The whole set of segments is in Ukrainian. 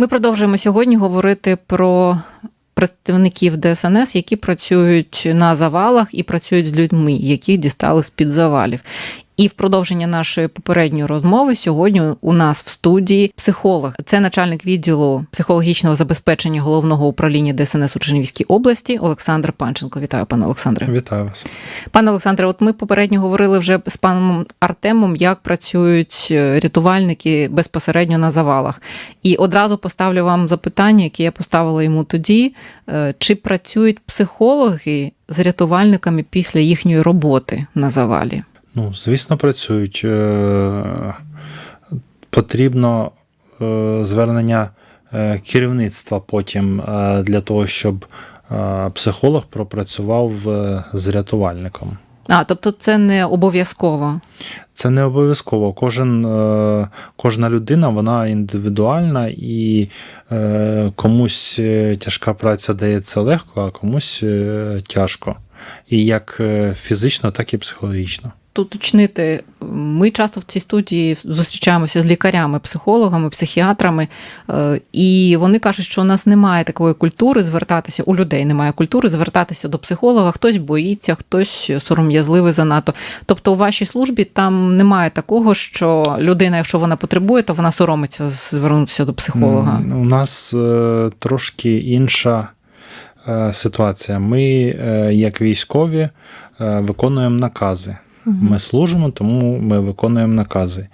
Ми продовжуємо сьогодні говорити про представників ДСНС, які працюють на завалах і працюють з людьми, яких дістали з-під завалів. І в продовження нашої попередньої розмови сьогодні у нас в студії психолог. Це начальник відділу психологічного забезпечення головного управління ДСНС у Чернівській області Олександр Панченко. Вітаю, пане Олександре. Вітаю вас. Пане Олександре, от ми попередньо говорили вже з паном Артемом, як працюють рятувальники безпосередньо на завалах. І одразу поставлю вам запитання, яке я поставила йому тоді: чи працюють психологи з рятувальниками після їхньої роботи на завалі? Ну, звісно, працюють. Е, потрібно е, звернення е, керівництва потім для того, щоб психолог пропрацював з рятувальником. А, тобто це не обов'язково. Це не обов'язково. Кожен, Кожна людина вона індивідуальна і комусь тяжка праця дається легко, а комусь тяжко. І як фізично, так і психологічно уточнити, ми часто в цій студії зустрічаємося з лікарями, психологами, психіатрами, е, і вони кажуть, що у нас немає такої культури звертатися, у людей немає культури звертатися до психолога, хтось боїться, хтось сором'язливий занадто. Тобто у вашій службі там немає такого, що людина, якщо вона потребує, то вона соромиться звернутися до психолога. У нас е, трошки інша. Е, ситуація. Ми, як військові, виконуємо накази. Ми служимо, тому ми виконуємо накази.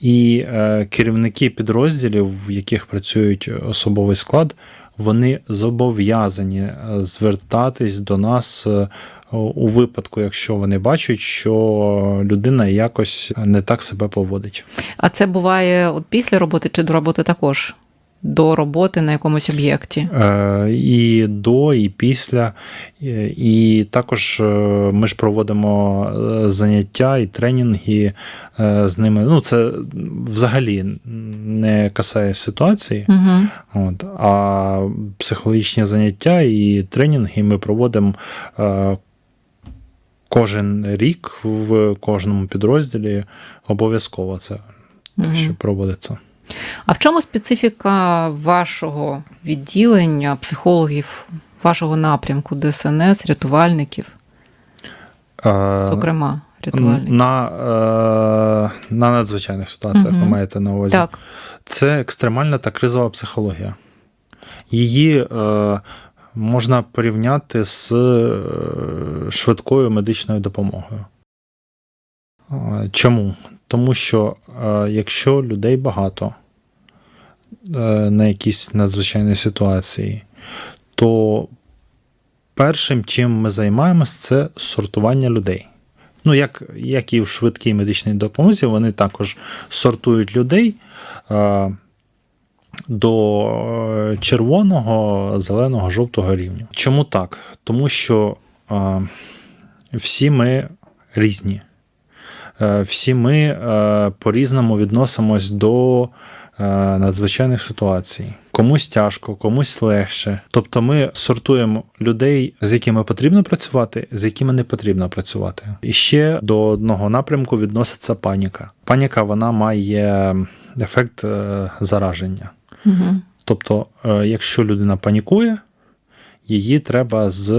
І е, керівники підрозділів, в яких працюють особовий склад, вони зобов'язані е, звертатись до нас е, у випадку, якщо вони бачать, що людина якось не так себе поводить. А це буває от після роботи чи до роботи також? До роботи на якомусь об'єкті? Е, і до, і після. І також е, ми ж проводимо е, заняття і тренінги з ними. Ну, це взагалі не касає ситуації, угу. От, а психологічні заняття і тренінги ми проводимо. Кожен рік в кожному підрозділі обов'язково це угу. що проводиться. А в чому специфіка вашого відділення, психологів, вашого напрямку ДСНС, рятувальників? Зокрема, рятувальників? На е, на надзвичайних ситуаціях угу. ви маєте на увазі. Так. Це екстремальна та кризова психологія. Її е, можна порівняти з е, швидкою медичною допомогою. Чому? Тому що якщо людей багато, Е, на якісь надзвичайні ситуації, то першим, чим ми займаємось, це сортування людей. Ну, як як і в швидкій медичній допомозі, вони також сортують людей е, до е, червоного, зеленого, жовтого рівня. Чому так? Тому що а, всі ми різні. Всі ми по-різному відносимось до Е, надзвичайних ситуацій. Комусь тяжко, комусь легше. Тобто ми сортуємо людей, з якими потрібно працювати, з якими не потрібно працювати. І ще до одного напрямку відноситься паніка. Паніка вона має ефект е, зараження. Угу. Тобто, е, якщо людина панікує, її треба з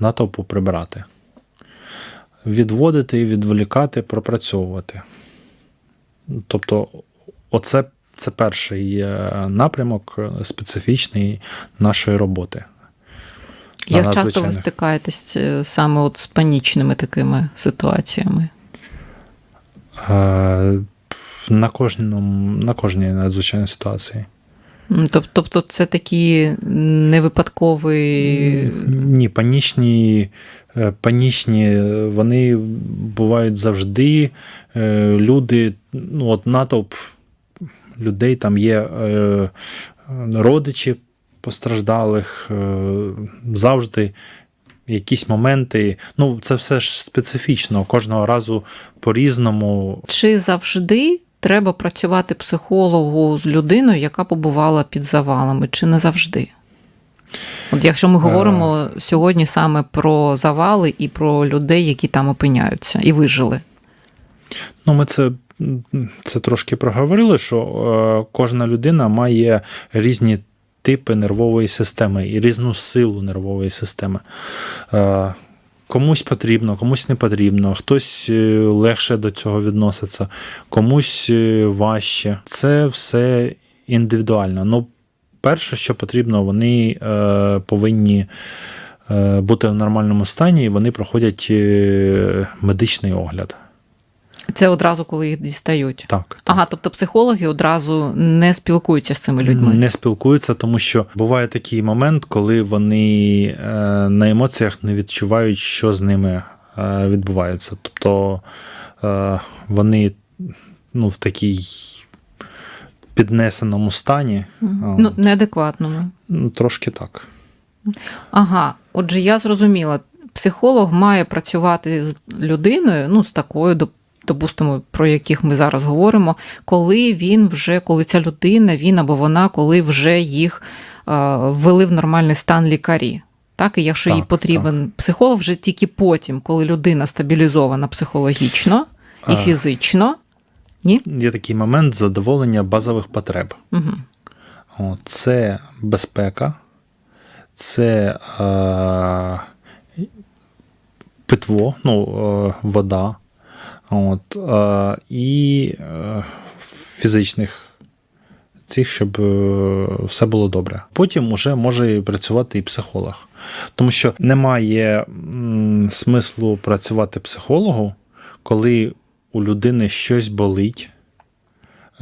натовпу прибирати. Відводити, відволікати, пропрацьовувати. Тобто, оце це перший е, напрямок е, специфічний нашої роботи. Як часто ви стикаєтесь е, саме от з панічними такими ситуаціями? На кожному, на кожній надзвичайній ситуації. Тобто це такі невипадкові. Ні, панічні, панічні, вони бувають завжди. Люди, ну от натовп людей там є е, родичі постраждалих, е, завжди якісь моменти. Ну, це все ж специфічно, кожного разу по-різному. Чи завжди треба працювати психологу з людиною, яка побувала під завалами, чи не завжди? От якщо ми говоримо е... сьогодні саме про завали і про людей, які там опиняються і вижили. Ну, ми це, це трошки проговорили, що е, кожна людина має різні типи нервової системи і різну силу нервової системи. Е, комусь потрібно, комусь не потрібно, хтось е, легше до цього відноситься, комусь важче. Це все індивідуально. Ну, перше, що потрібно, вони е, повинні бути в нормальному стані, і вони проходять медичний огляд. Це одразу, коли їх дістають. Так, так. Ага, тобто психологи одразу не спілкуються з цими людьми. Не спілкуються, тому що буває такий момент, коли вони е, на емоціях не відчувають, що з ними е, відбувається. Тобто е, вони ну, в такій піднесеному стані. Ну, неадекватному. Ну, трошки так. Ага, отже, я зрозуміла, психолог має працювати з людиною, ну, з такою, допустимо, про яких ми зараз говоримо, коли він вже, коли ця людина, він або вона, коли вже їх е, ввели в нормальний стан лікарі. Так, і якщо їй Так, потрібен психолог, вже тільки потім, коли людина стабілізована психологічно і А. фізично. Є такий момент задоволення базових потреб. Угу. Це безпека, це е, питво, ну, е, вода, от, і е, фізичних цих, щоб е, все було добре. Потім уже може працювати і психолог. Тому що немає смислу працювати психологу, коли у людини щось болить.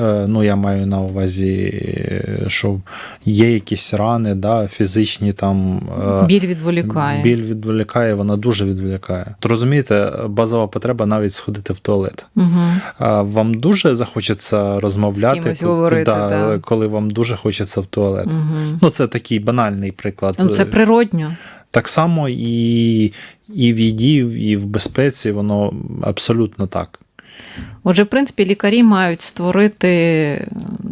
Е, Ну, я маю на увазі, що є якісь рани, да, фізичні там. е, Біль відволікає. Біль відволікає, вона дуже відволікає. То розумієте, базова потреба навіть сходити в туалет. Угу. Вам дуже захочеться розмовляти, З кимось говорити, да, да. коли вам дуже хочеться в туалет. Угу. Ну, це такий банальний приклад. Ну, це природньо. Так само і, і в їді, і в безпеці, воно абсолютно так. Отже, в принципі, лікарі мають створити,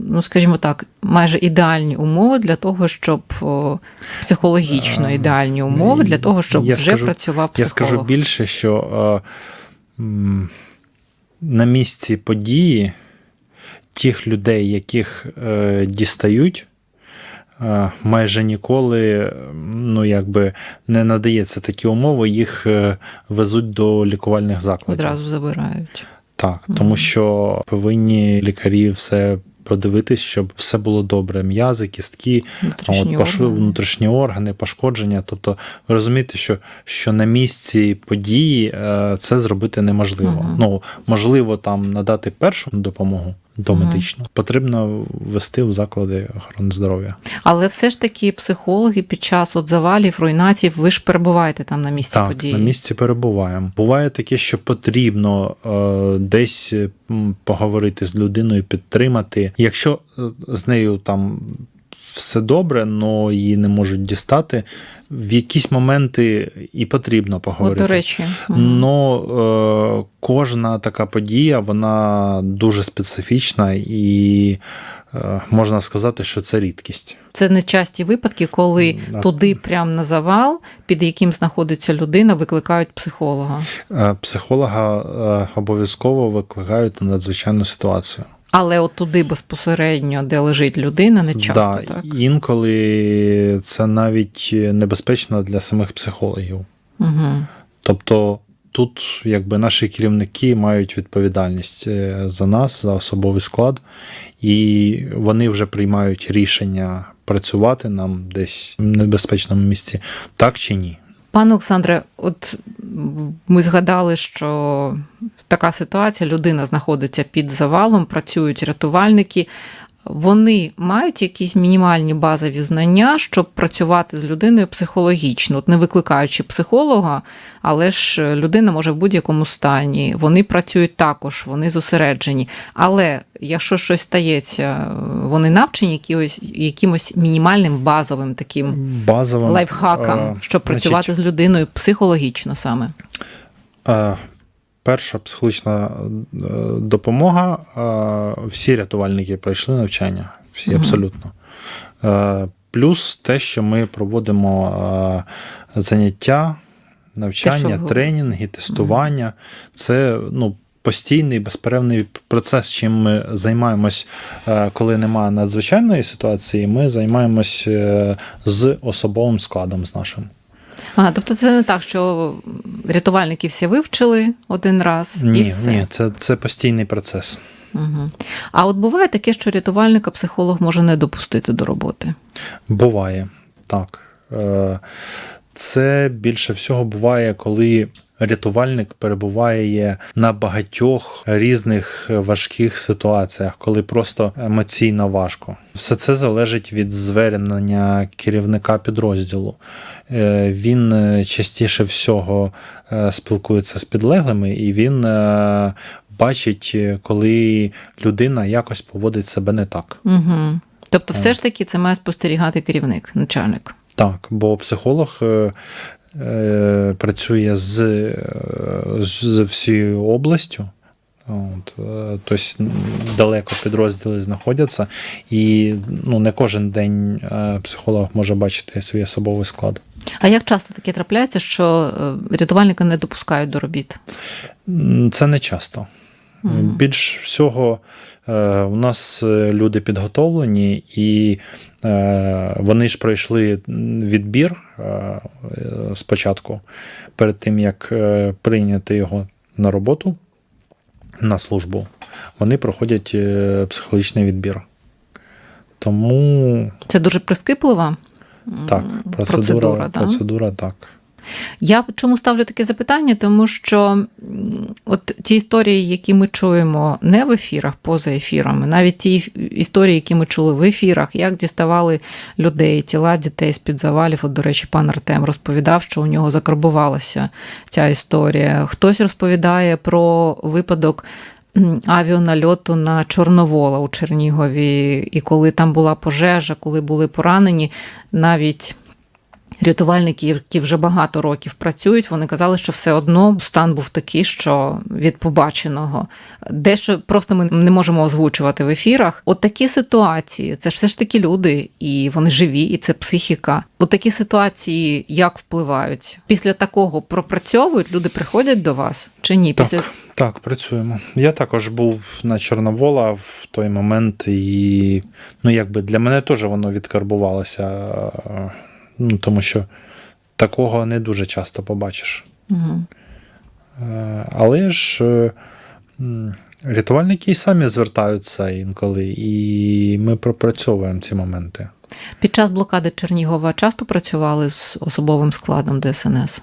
ну скажімо так, майже ідеальні умови для того, щоб психологічно Ем, ідеальні умови для того, щоб я вже скажу- працював Я скажу більше, що е, на місці події тих людей, яких е, дістають, е, майже ніколи ну, якби не надається такі умови, їх е, везуть до лікувальних закладів. Одразу забирають. Так, тому що повинні лікарі все подивитись, щоб все було добре. М'язи, кістки, Внутрішні от, пош... органи. внутрішні органи, пошкодження. Тобто, ви розумієте, що, що на місці події е, це зробити неможливо. Мгм. Ну, можливо, там надати першу допомогу домедичну. Потрібно ввести в заклади охорони здоров'я. Але все ж таки психологи під час от завалів, руйнацій, ви ж перебуваєте там на місці Так, події. на місці перебуваємо. Буває таке, що потрібно е, десь поговорити з людиною, підтримати. Якщо е, з нею там все добре, але її не можуть дістати, в якісь моменти і потрібно От, поговорити. до речі. Но е, кожна така подія, вона дуже специфічна і е, можна сказати, що це рідкість. це не часті випадки, коли Да. туди, прямо на завал, під яким знаходиться людина, викликають психолога. Е, Психолога е, обов'язково викликають на надзвичайну ситуацію. Але от туди безпосередньо, де лежить людина, не часто да, так. Інколи це навіть небезпечно для самих психологів. Угу. Тобто тут якби наші керівники мають відповідальність е, за нас, за особовий склад, і вони вже приймають рішення працювати нам десь в небезпечному місці, так чи ні. Пане Олександре, от ми згадали, що така ситуація, людина знаходиться під завалом, працюють рятувальники. Вони мають якісь мінімальні базові знання, щоб працювати з людиною психологічно, от не викликаючи психолога, але ж людина може в будь-якому стані. Вони працюють також, вони зосереджені. Але якщо щось стається, вони навчені якимось, якимось мінімальним базовим таким Базовим лайфхакам, е, щоб працювати значить, з людиною психологічно саме. Перша психологічна е, допомога. е, Всі рятувальники пройшли навчання, всі абсолютно. Е, Плюс те, що ми проводимо заняття, навчання, тренінги, тестування. Це ну, постійний безперервний процес, чим ми займаємось, коли немає надзвичайної ситуації, ми займаємось з особовим складом з нашим. Ага, тобто це не так, що рятувальники всі вивчили один раз і Ні, все. ні, це, це постійний процес. Угу. А от буває таке, що рятувальника психолог може не допустити до роботи. Буває, так. Е, Це більше всього буває, коли рятувальник перебуває на багатьох різних важких ситуаціях, коли просто емоційно важко. Все це залежить від звернення керівника підрозділу. Е, Він е, частіше всього е, спілкується з підлеглими, і він бачить, коли людина якось поводить себе не так. Угу. Тобто, все ж таки це має спостерігати керівник, начальник. Так, бо психолог працює з, е, з всією областю. От, е, тобто далеко підрозділи знаходяться, і ну, не кожен день е, психолог може бачити свій особовий склад. А як часто таке трапляється, що е, рятувальника не допускають до робіт? Це не часто. Більш всього, е, у нас е, люди підготовлені, і е, вони ж пройшли відбір е, е, спочатку, перед тим як е, прийняти його на роботу, на службу, вони проходять е, психологічний відбір. Тому Це дуже прискіплива так, процедура, процедура. да? процедура так. Я чому ставлю таке запитання? Тому що от ті історії, які ми чуємо не в ефірах, поза ефірами, навіть ті історії, які ми чули в ефірах, як діставали людей, тіла дітей з-під завалів. От, до речі, пан Артем розповідав, що у нього закарбувалася ця історія. Хтось розповідає про випадок. Авіанальоту на Чорновола у Чернігові, і коли там була пожежа, коли були поранені, навіть рятувальники, які вже багато років працюють, вони казали, що все одно стан був такий, що від побаченого дещо просто ми не можемо озвучувати в ефірах. От такі ситуації, це ж все ж таки люди, і вони живі, і це психіка. От такі ситуації як впливають? Після такого пропрацьовують, люди приходять до вас чи ні? Так, Після так, працюємо. Я також був на Чорновола в той момент, і ну, якби для мене теж воно відкарбувалося, ну, тому що такого не дуже часто побачиш. Угу. Але ж е, рятувальники і самі звертаються інколи, і ми пропрацьовуємо ці моменти. під час блокади Чернігова часто працювали з особовим складом ДСНС.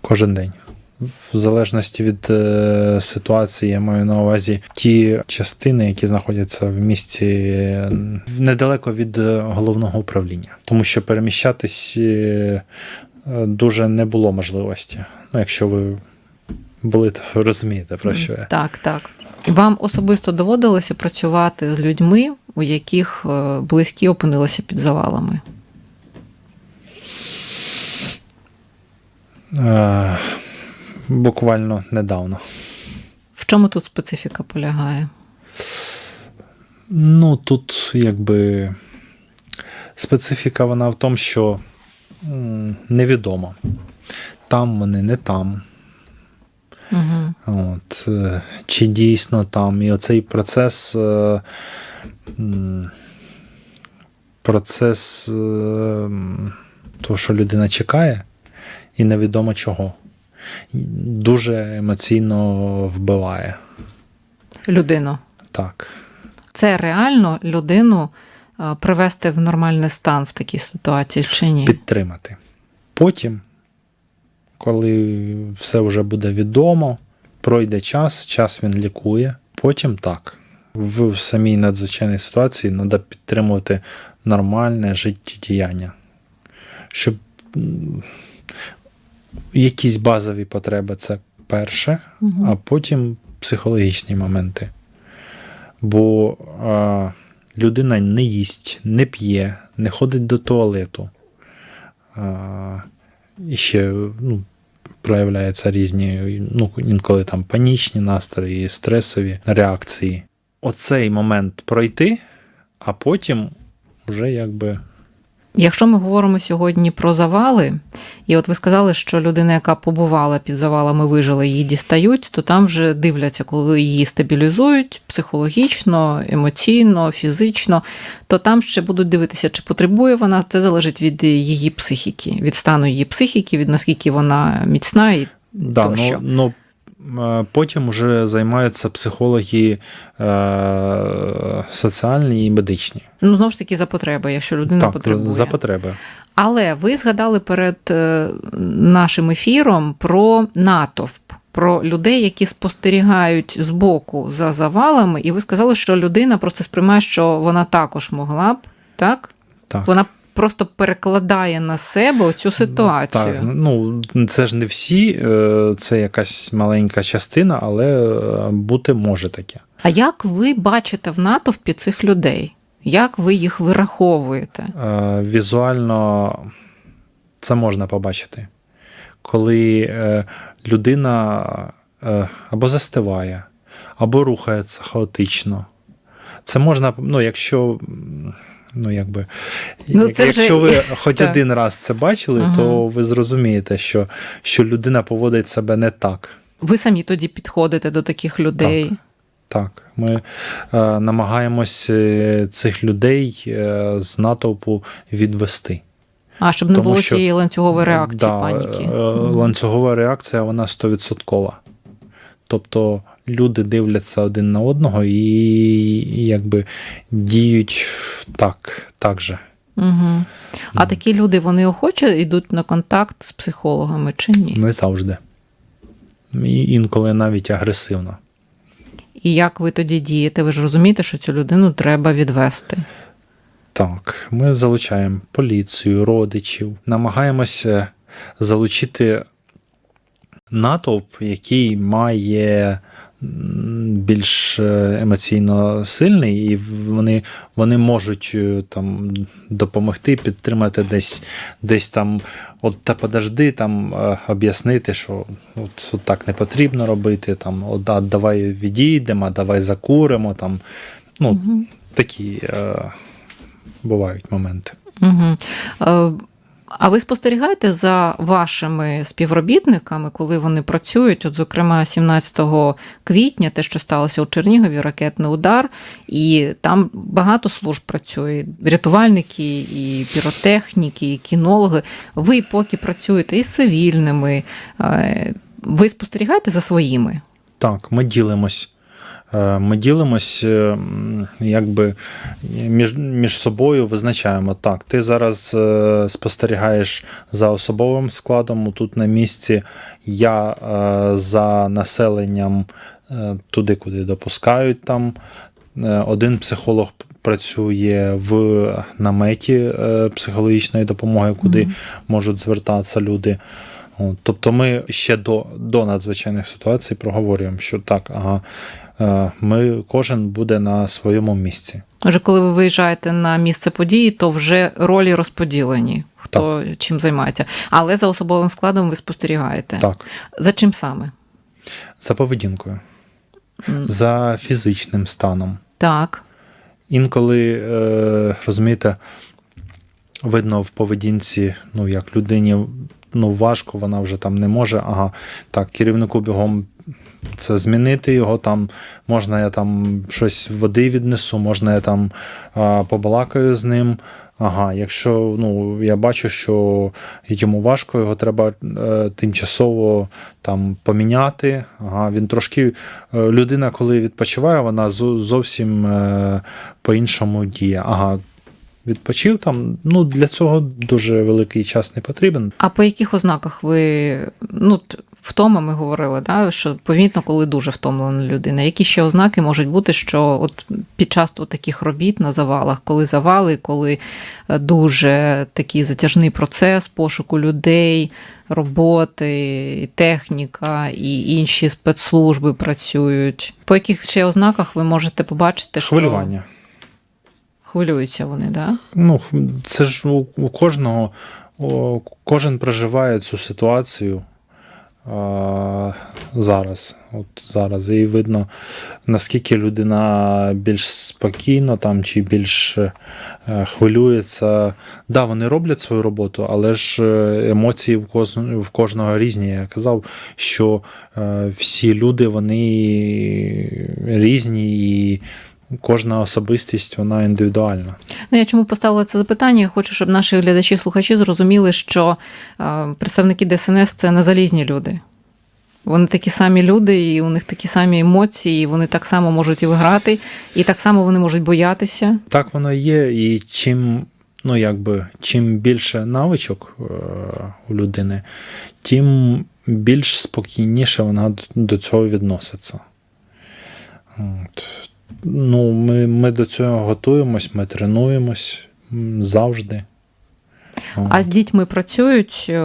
Кожен день. В залежності від е, ситуації, я маю на увазі ті частини, які знаходяться в місті е, недалеко від е, головного управління, тому що переміщатись е, дуже не було можливості. Ну, якщо ви були, то розумієте про що я. Так, так. Вам особисто доводилося працювати з людьми, у яких близькі опинилися під завалами? Е, Буквально недавно. В чому тут специфіка полягає? Ну, тут якби специфіка вона в тому, що невідомо. Там вони, не там. Угу. От, е, чи дійсно там. І оцей процес. е, Процес е, того, що людина чекає, і невідомо чого. Дуже емоційно вбиває. Людину. Так. Це реально людину е, привести в нормальний стан в такій ситуації чи ні? підтримати. Потім, коли все вже буде відомо, пройде час, час він лікує. Потім так. В самій надзвичайній ситуації треба підтримувати нормальне життєдіяння. Щоб якісь базові потреби це перше, Мгм. а потім психологічні моменти. Бо а, людина не їсть, не п'є, не ходить до туалету. А, і ще ну, проявляються різні, ну, інколи там панічні настрої, стресові реакції. Оцей момент пройти, а потім вже якби Якщо ми говоримо сьогодні про завали, і от ви сказали, що людина, яка побувала під завалами, вижила, її дістають, то там вже дивляться, коли її стабілізують психологічно, емоційно, фізично, то там ще будуть дивитися, чи потребує вона. Це залежить від її психіки, від стану її психіки, від наскільки вона міцна і Да, тощо. ну, ну, потім вже займаються психологи е, соціальні і медичні. Ну, знову ж таки, за потреби, якщо людина так, потребує. за потреби. Але ви згадали перед е, нашим ефіром про натовп, про людей, які спостерігають збоку за завалами, і ви сказали, що людина просто сприймає, що вона також могла б, так? Так. Вона просто перекладає на себе цю ситуацію. Так, ну це ж не всі, е, це якась маленька частина, але е, бути може таке. А як ви бачите в натовпі цих людей? Як ви їх вираховуєте? Е, Візуально це можна побачити, коли людина або застиває, або рухається хаотично. Це можна, ну, якщо. Ну, якби, Ну, це вже- якщо ви хоч Так. один раз це бачили, то ви зрозумієте, що, що людина поводить себе не так. Ви самі тоді підходите до таких людей. Так, ми е, намагаємось е, цих людей е, з натовпу відвести. А щоб не Тому було що- цієї ланцюгової реакції, Да, паніки. е, Ланцюгова реакція вона 100%. Тобто люди дивляться один на одного і, і якби діють так, так же. Угу. А такі люди вони охоче йдуть на контакт з психологами чи ні? Не завжди. І інколи навіть агресивно. І як ви тоді дієте? Ви ж розумієте, що цю людину треба відвести. Так, ми залучаємо поліцію, родичів, намагаємося залучити натовп, який має більш е, емоційно сильний, і вони, вони можуть е, там допомогти, підтримати десь, десь там, от та подожди, там е, об'яснити, що от, от так не потрібно робити, там, от, а давай відійдемо, давай закуримо. Там, ну, Угу. такі е, бувають моменти. Угу. А ви спостерігаєте за вашими співробітниками, коли вони працюють? От, зокрема, 17 квітня, те, що сталося у Чернігові, ракетний удар, і там багато служб працює: рятувальники, і піротехніки, і кінологи. Ви поки працюєте із цивільними, е, ви спостерігаєте за своїми? Так, ми ділимось. Е, Ми ділимось, е, якби між, між собою визначаємо так. Ти зараз е, спостерігаєш за особовим складом тут на місці. Я за населенням туди, куди допускають там. Один психолог працює в наметі психологічної допомоги, куди Мгм. можуть звертатися люди. Тобто ми ще до, до надзвичайних ситуацій проговорюємо, що так, ага, ми, кожен буде на своєму місці. Вже коли ви виїжджаєте на місце події, то вже ролі розподілені, хто чим займається. Але за особовим складом ви спостерігаєте. Так, За чим саме? за поведінкою, за фізичним станом. Так. Інколи, е, розумієте, видно в поведінці, ну, як людині ну, важко, вона вже там не може. Ага, так, керівнику бігом це змінити його там. Можна я там щось води віднесу, можна я там а, побалакаю з ним. Ага, якщо ну, я бачу, що йому важко, його треба е, тимчасово там поміняти. Ага, він трошки е, людина, коли відпочиває, вона зо- зовсім е, по-іншому діє. Ага, відпочив там. Ну, для цього дуже великий час не потрібен. А по яких ознаках ви ну, втома ми говорили, да, що помітно, коли дуже втомлена людина. Які ще ознаки можуть бути, що от під час от таких робіт на завалах, коли завали, коли е, дуже такий затяжний процес пошуку людей, роботи, техніка і інші спецслужби працюють. По яких ще ознаках ви можете побачити, що Хвилювання. хвилюються вони, да? Ну, це ж у, кожного, кожен проживає цю ситуацію зараз. От зараз. І видно, наскільки людина більш спокійно там, чи більш е, хвилюється. Да, вони роблять свою роботу, але ж е, емоції в, кожного різні. Я казав, що е, всі люди вони різні і кожна особистість вона індивідуальна. Ну, я чому поставила це запитання? Я хочу, щоб наші глядачі, слухачі зрозуміли, що е, представники ДСНС це не залізні люди. Вони такі самі люди, і у них такі самі емоції, і вони так само можуть і виграти, і так само вони можуть боятися. Так воно є, і чим, ну якби, чим більше навичок е, у людини, тим більш спокійніше вона до цього відноситься. От. Ну, ми, ми до цього готуємось, ми тренуємось завжди. А з дітьми працюють е,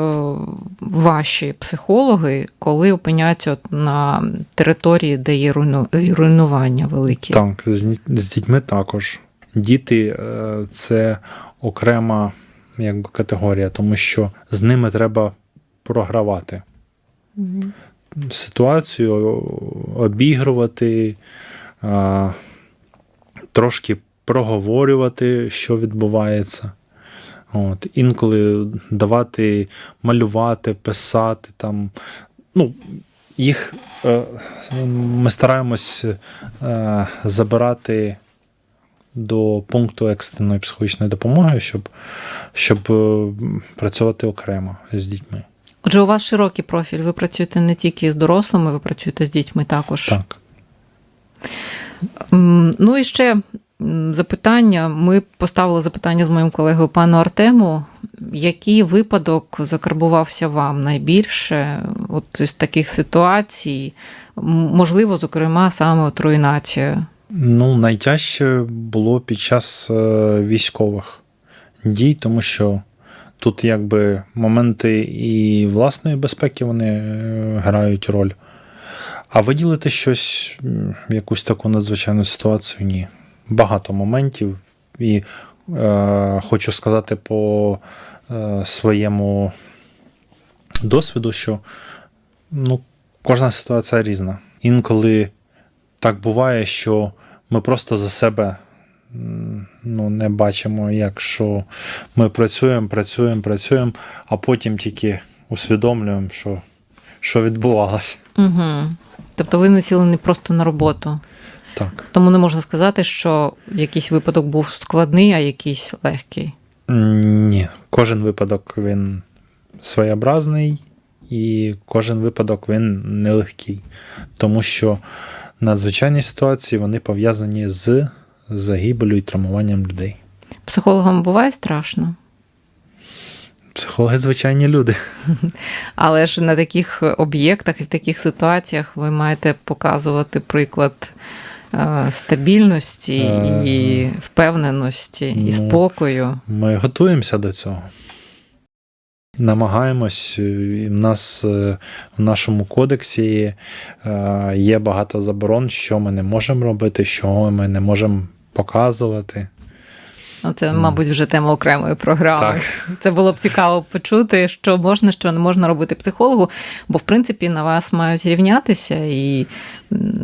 ваші психологи, коли опиняються от на території, де є руйну- руйнування великі. Так, з, з дітьми також. Діти е, це окрема якби, категорія, тому що з ними треба програвати. Мгм. Ситуацію обігрувати, трошки проговорювати, що відбувається. От, інколи давати малювати, писати там. Ну, їх е, ми стараємось е, забирати до пункту екстреної психологічної допомоги, щоб, щоб е, працювати окремо з дітьми. Отже, у вас широкий профіль. Ви працюєте не тільки з дорослими, ви працюєте з дітьми також. Так. Ну і ще запитання. Ми поставили запитання з моїм колегою пану Артему. Який випадок закарбувався вам найбільше от із таких ситуацій? Можливо, зокрема, саме от руйнація. Ну, найтяжче було під час е, військових дій, тому що тут якби моменти і власної безпеки вони е, грають роль. А виділити щось, якусь таку надзвичайну ситуацію ні. Багато моментів. І е, хочу сказати по е, своєму досвіду, що ну, кожна ситуація різна. Інколи так буває, що ми просто за себе ну, не бачимо, якщо ми працюємо, працюємо, працюємо, а потім тільки усвідомлюємо, що, що відбувалося. Угу. Тобто ви націлені просто на роботу. Так. Тому не можна сказати, що якийсь випадок був складний, а якийсь легкий. Ні, кожен випадок він своєобразний, і кожен випадок він нелегкий. Тому що надзвичайні ситуації вони пов'язані з загибелю і травмуванням людей. Психологам буває страшно, Психологи звичайні люди. але ж на таких об'єктах і в таких ситуаціях ви маєте показувати приклад е, стабільності Е, і впевненості, і ну, спокою. Ми готуємося до цього. Намагаємось, і в нас е, в нашому кодексі е, є багато заборон, що ми не можемо робити, що ми не можемо показувати. Ну, це, мабуть, вже тема окремої програми. Так. Це було б цікаво почути, що можна, що не можна робити психологу, бо в принципі на вас мають рівнятися. І,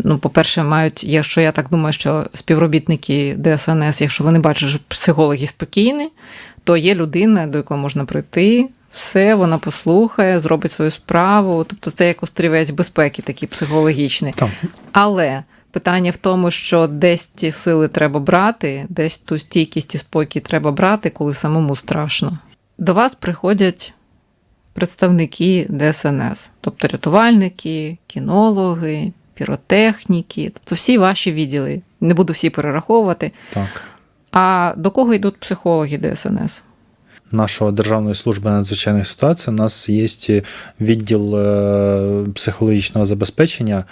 ну, по-перше, мають, якщо я так думаю, що співробітники ДСНС, якщо вони бачать, що психологи спокійні, то є людина, до якої можна прийти. Все, вона послухає, зробить свою справу. Тобто це як острівець безпеки, такий психологічний. Там. Але питання в тому, що десь ті сили треба брати, десь ту стійкість і спокій треба брати, коли самому страшно. До вас приходять представники ДСНС, тобто рятувальники, кінологи, піротехніки, тобто всі ваші відділи. Не буду всі перераховувати. Так. А до кого йдуть психологи ДСНС? Нашої Державної служби надзвичайних ситуацій у нас є відділ е, психологічного забезпечення,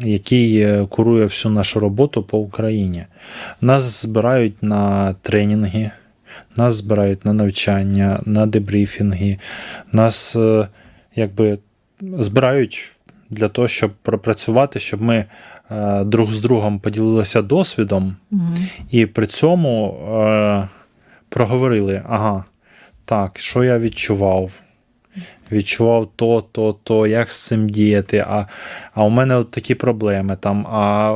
який е, курує всю нашу роботу по Україні. Нас збирають на тренінги, нас збирають на навчання, на дебрифінги, нас е, якби збирають для того, щоб пропрацювати, щоб ми е, друг з другом поділилися досвідом. Угу. І при цьому е, проговорили: ага, так, що я відчував, відчував то, то, то, як з цим діяти. А, а у мене от такі проблеми. Там, а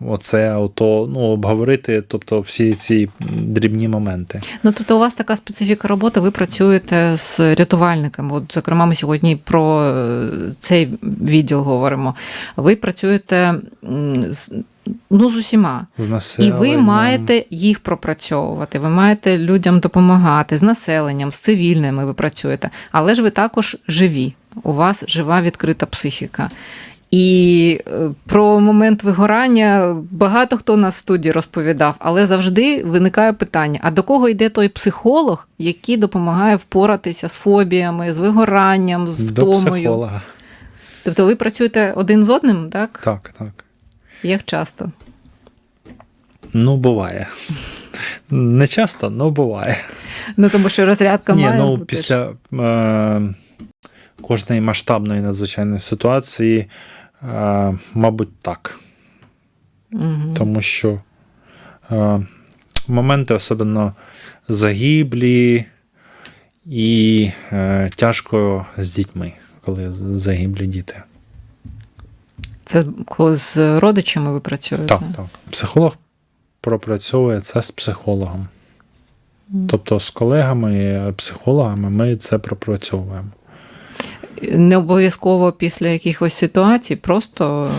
оце, ото, ну, обговорити, тобто всі ці дрібні моменти. Ну, тобто, у вас така специфіка роботи, ви працюєте з рятувальниками. От, зокрема, ми сьогодні про е, цей відділ говоримо. Ви працюєте з, ну, з усіма. З І ви маєте їх пропрацьовувати, ви маєте людям допомагати з населенням, з цивільними ви працюєте, але ж ви також живі. У вас жива відкрита психіка. І е, про момент вигорання багато хто у нас в студії розповідав, але завжди виникає питання: а до кого йде той психолог, який допомагає впоратися з фобіями, з вигоранням, з До втомою? психолога. Тобто ви працюєте один з одним, так? Так, так. Як часто? Ну, буває. Не часто, але буває. Ну тому що розрядка Ні, має ну бути. після е, кожної масштабної надзвичайної ситуації, е, мабуть, так. Мгм. Тому що е, моменти особливо загиблі і е, тяжко з дітьми, коли загиблі діти. Це коли з родичами ви працюєте? Так, так. Психолог пропрацьовує це з психологом. Тобто з колегами, психологами ми це пропрацьовуємо. Не обов'язково після якихось ситуацій, просто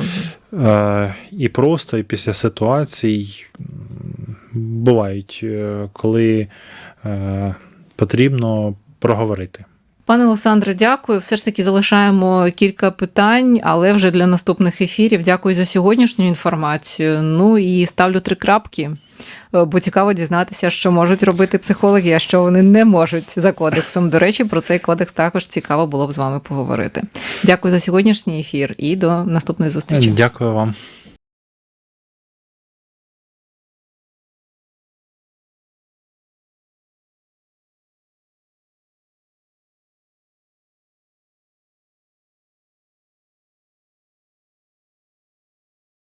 Е, і просто, і після ситуацій бувають, е, коли е, потрібно проговорити. Пане Олександре, дякую. Все ж таки залишаємо кілька питань, але вже для наступних ефірів. Дякую за сьогоднішню інформацію. Ну і ставлю три крапки. е, Бо цікаво дізнатися, що можуть робити психологи, а що вони не можуть за кодексом. До речі, про цей кодекс також цікаво було б з вами поговорити. Дякую за сьогоднішній ефір і до наступної зустрічі. Дякую вам.